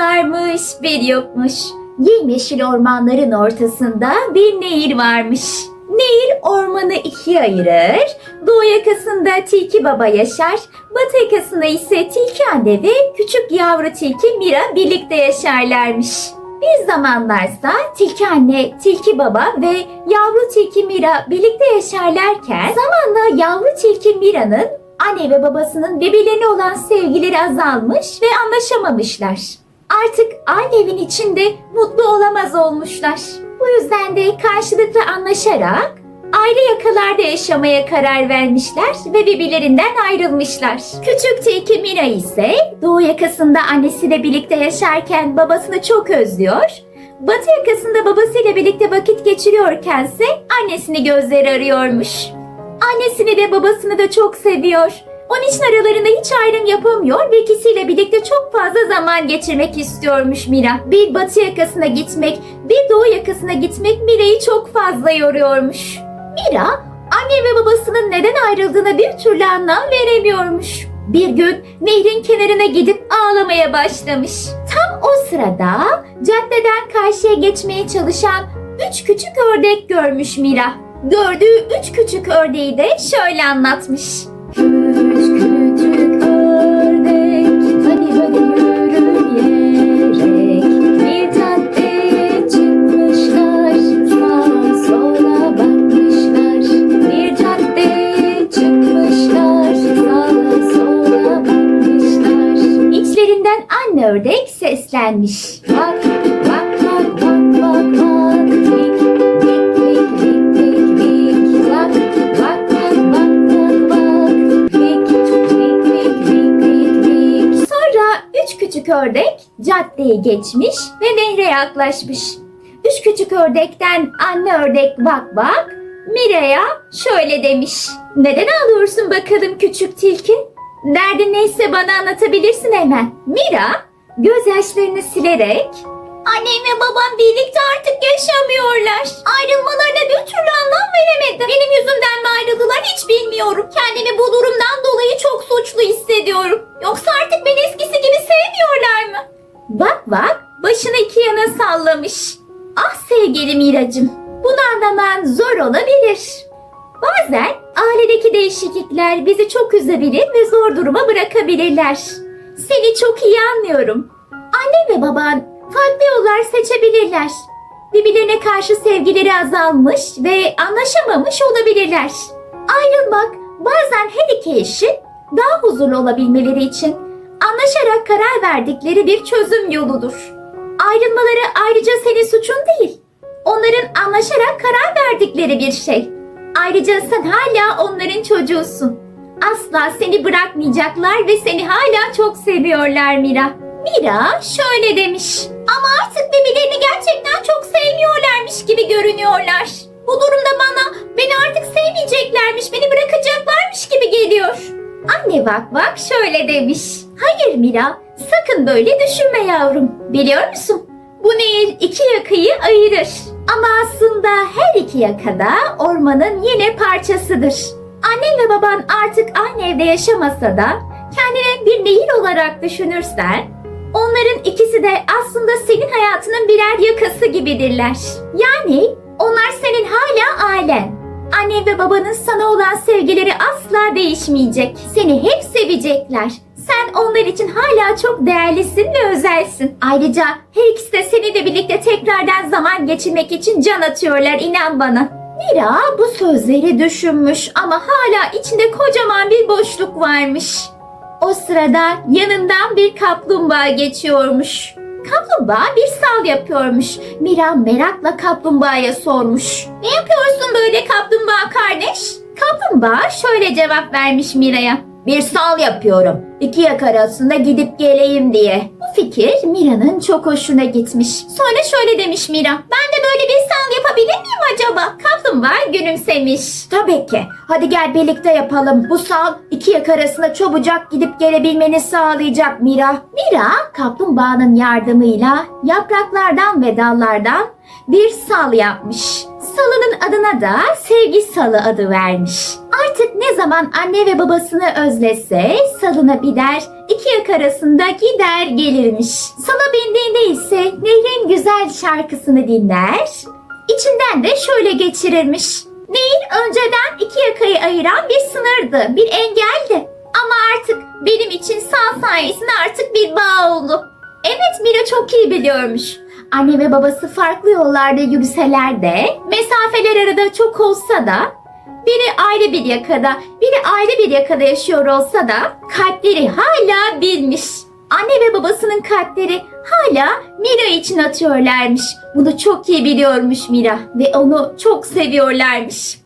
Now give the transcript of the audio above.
varmış, bir yokmuş. Yemyeşil ormanların ortasında bir nehir varmış. Nehir ormanı ikiye ayırır. Doğu yakasında tilki baba yaşar. Batı yakasında ise tilki anne ve küçük yavru tilki Mira birlikte yaşarlarmış. Bir zamanlarsa tilki anne, tilki baba ve yavru tilki Mira birlikte yaşarlarken zamanla yavru tilki Mira'nın anne ve babasının birbirlerine olan sevgileri azalmış ve anlaşamamışlar. Artık aynı evin içinde mutlu olamaz olmuşlar. Bu yüzden de karşılıklı anlaşarak ayrı yakalarda yaşamaya karar vermişler ve birbirlerinden ayrılmışlar. Küçük tilki Mira ise doğu yakasında annesiyle birlikte yaşarken babasını çok özlüyor. Batı yakasında babasıyla birlikte vakit geçiriyorkense annesini gözleri arıyormuş. Annesini de babasını da çok seviyor. Onun için aralarında hiç ayrım yapamıyor ve ikisiyle birlikte çok fazla zaman geçirmek istiyormuş Mira. Bir batı yakasına gitmek, bir doğu yakasına gitmek Mira'yı çok fazla yoruyormuş. Mira, anne ve babasının neden ayrıldığına bir türlü anlam veremiyormuş. Bir gün nehrin kenarına gidip ağlamaya başlamış. Tam o sırada caddeden karşıya geçmeye çalışan üç küçük ördek görmüş Mira. Gördüğü üç küçük ördeği de şöyle anlatmış. Seslenmiş bak bak bak bak bak bak vik vik vik vik vik vik bak bak bak bak bak bak vik vik vik vik vik vik Sonra üç küçük ördek caddeyi geçmiş ve nehre yaklaşmış. Üç küçük ördekten anne ördek bak bak Mira'ya şöyle demiş. Neden ağlıyorsun bakalım küçük tilki? Derdin neyse bana anlatabilirsin hemen. Mira gözyaşlarını silerek Annem ve babam birlikte artık yaşamıyorlar. Ayrılmalarına bir türlü anlam veremedim. Benim yüzümden mi ayrıldılar hiç bilmiyorum. Kendimi bu durumdan dolayı çok suçlu hissediyorum. Yoksa artık beni eskisi gibi sevmiyorlar mı? Bak bak başını iki yana sallamış. Ah sevgili Miracım bunu anlaman zor olabilir. Bazen ailedeki değişiklikler bizi çok üzebilir ve zor duruma bırakabilirler. Seni çok iyi anlıyorum. Annem ve baban farklı yollar seçebilirler. Birbirlerine karşı sevgileri azalmış ve anlaşamamış olabilirler. Ayrılmak bazen her iki eşin daha huzurlu olabilmeleri için anlaşarak karar verdikleri bir çözüm yoludur. Ayrılmaları ayrıca senin suçun değil. Onların anlaşarak karar verdikleri bir şey. Ayrıca sen hala onların çocuğusun. Asla seni bırakmayacaklar ve seni hala çok seviyorlar Mira. Mira şöyle demiş. Ama artık birbirlerini gerçekten çok sevmiyorlarmış gibi görünüyorlar. Bu durumda bana beni artık sevmeyeceklermiş, beni bırakacaklarmış gibi geliyor. Anne bak bak şöyle demiş. Hayır Mira, sakın böyle düşünme yavrum. Biliyor musun? Bu nehir iki yakayı ayırır. Ama aslında her iki yakada ormanın yine parçasıdır. Annen ve baban artık aynı evde yaşamasa da kendine bir nehir olarak düşünürsen onların ikisi de aslında senin hayatının birer yakası gibidirler. Yani onlar senin hala ailen. Annen ve babanın sana olan sevgileri asla değişmeyecek. Seni hep sevecekler. Sen onlar için hala çok değerlisin ve özelsin. Ayrıca her ikisi de seninle birlikte tekrardan zaman geçirmek için can atıyorlar inan bana. Mira bu sözleri düşünmüş ama hala içinde kocaman bir boşluk varmış. O sırada yanından bir kaplumbağa geçiyormuş. Kaplumbağa bir sal yapıyormuş. Mira merakla kaplumbağaya sormuş. Ne yapıyorsun böyle kaplumbağa kardeş? Kaplumbağa şöyle cevap vermiş Mira'ya. Bir sal yapıyorum. İki yak arasında gidip geleyim diye. Bu fikir Mira'nın çok hoşuna gitmiş. Sonra şöyle demiş Mira. Ben de böyle bir sal yapabilir miyim acaba? Kaplumbağa gülümsemiş. Tabii ki. Hadi gel birlikte yapalım. Bu sal iki yak arasında çabucak gidip gelebilmeni sağlayacak Mira. Mira kaplumbağanın yardımıyla yapraklardan ve dallardan bir sal yapmış. Salının adına da sevgi salı adı vermiş. Artık ne zaman anne ve babasını özlese salına bider, iki yak arasında gider gelirmiş. Sala bindiğinde ise Nehir'in güzel şarkısını dinler. İçinden de şöyle geçirirmiş. Nehir önceden iki yakayı ayıran bir sınırdı, bir engeldi. Ama artık benim için sağ sayesinde artık bir bağ oldu. Evet Mira çok iyi biliyormuş. Anne ve babası farklı yollarda yürüseler de, mesafeler arada çok olsa da, biri ayrı bir yakada, biri ayrı bir yakada yaşıyor olsa da kalpleri hala bilmiş. Anne ve babasının kalpleri hala Mira için atıyorlarmış. Bunu çok iyi biliyormuş Mira ve onu çok seviyorlarmış.